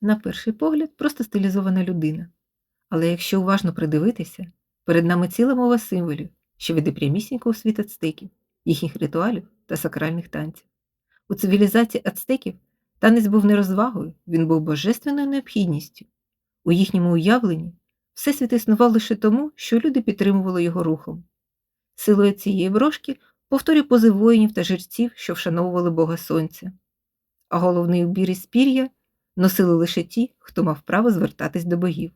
На перший погляд, просто стилізована людина. Але якщо уважно придивитися, перед нами ціла мова символів, що веде прямісінько у світ ацтеків, їхніх ритуалів та сакральних танців. У цивілізації ацтеків танець був не розвагою, він був божественною необхідністю. У їхньому уявленні всесвіт існував лише тому, що люди підтримували його рухом. Силою цієї брошки повторює пози воїнів та жерців, що вшановували Бога Сонця. А головний убір із пір'я носили лише ті, хто мав право звертатись до богів.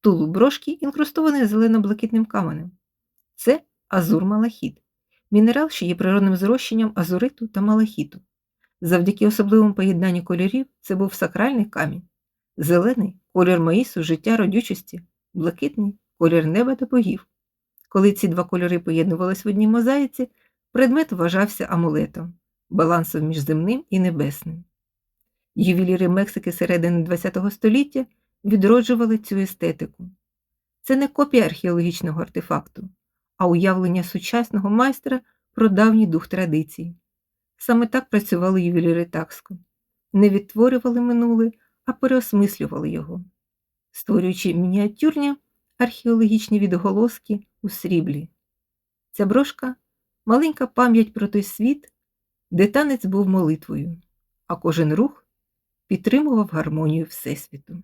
Тулуб брошки інкрустований зелено-блакитним каменем. Це азур-малахіт, мінерал, що є природним зрощенням азуриту та малахіту. Завдяки особливому поєднанню кольорів це був сакральний камінь. Зелений колір маїсу, життя родючості, блакитний колір неба та богів. Коли ці два кольори поєднувались в одній мозаїці, предмет вважався амулетом, балансом між земним і небесним. Ювеліри Мексики середини ХХ століття відроджували цю естетику. Це не копія археологічного артефакту, а уявлення сучасного майстра про давній дух традицій. Саме так працювали ювеліри Такско. Не відтворювали минуле, а переосмислювали його, створюючи мініатюрні археологічні відголоски у сріблі. Ця брошка маленька пам'ять про той світ, де танець був молитвою, а кожен рух підтримував гармонію Всесвіту.